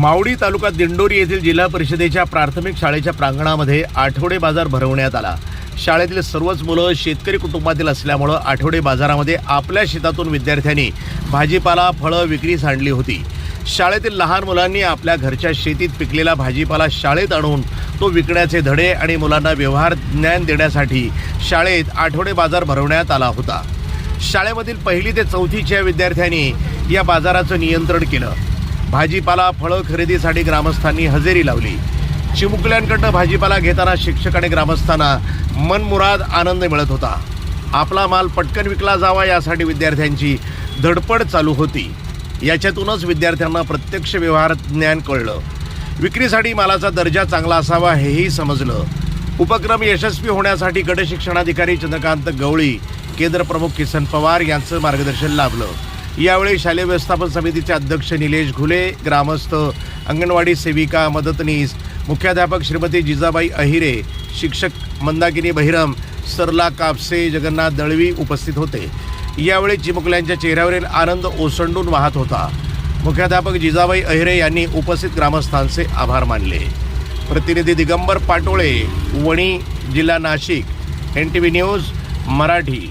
मावडी तालुका दिंडोरी येथील जिल्हा परिषदेच्या प्राथमिक शाळेच्या प्रांगणामध्ये आठवडे बाजार भरवण्यात आला. शाळेतील सर्वच मुलं शेतकरी कुटुंबातील असल्यामुळं आठवडे बाजारामध्ये आपल्या शेतातून विद्यार्थ्यांनी भाजीपाला फळं विक्री सांडली होती. शाळेतील लहान मुलांनी आपल्या घरच्या शेतीत पिकलेला भाजीपाला शाळेत आणून तो विकण्याचे धडे आणि मुलांना व्यवहार ज्ञान देण्यासाठी शाळेत आठवडे बाजार भरवण्यात आला होता. शाळेमधील पहिली ते चौथीच्या विद्यार्थ्यांनी या बाजाराचं नियंत्रण केलं. भाजीपाला फळं खरेदीसाठी ग्रामस्थांनी हजेरी लावली. चिमुकल्यांकडनं भाजीपाला घेताना शिक्षक आणि ग्रामस्थांना मनमुराद आनंद मिळत होता. आपला माल पटकन विकला जावा यासाठी विद्यार्थ्यांची धडपड चालू होती. याच्यातूनच विद्यार्थ्यांना प्रत्यक्ष व्यवहार ज्ञान कळलं. विक्रीसाठी मालाचा दर्जा चांगला असावा हेही समजलं. उपक्रम यशस्वी होण्यासाठी गट शिक्षणाधिकारी चंद्रकांत गवळी केंद्र प्रमुख किसन पवार यांचं मार्गदर्शन लाभलं. यावेळी शालेय व्यवस्थापन समितीचे अध्यक्ष निलेश घुले ग्रामस्थ अंगणवाडी सेविका मदतनीस मुख्याध्यापक श्रीमती जिजाबाई अहिरे शिक्षक मंदाकिनी बहिरम सरला कापसे जगन्नाथ दळवी उपस्थित होते. यावेळी चिमुकल्यांच्या चेहऱ्यावरील आनंद ओसंडून वाहत होता. मुख्याध्यापक जिजाबाई अहिरे यांनी उपस्थित ग्रामस्थांचे आभार मानले. प्रतिनिधी दिगंबर पाटोळे वणी जिल्हा Nashik N T V news Marathi.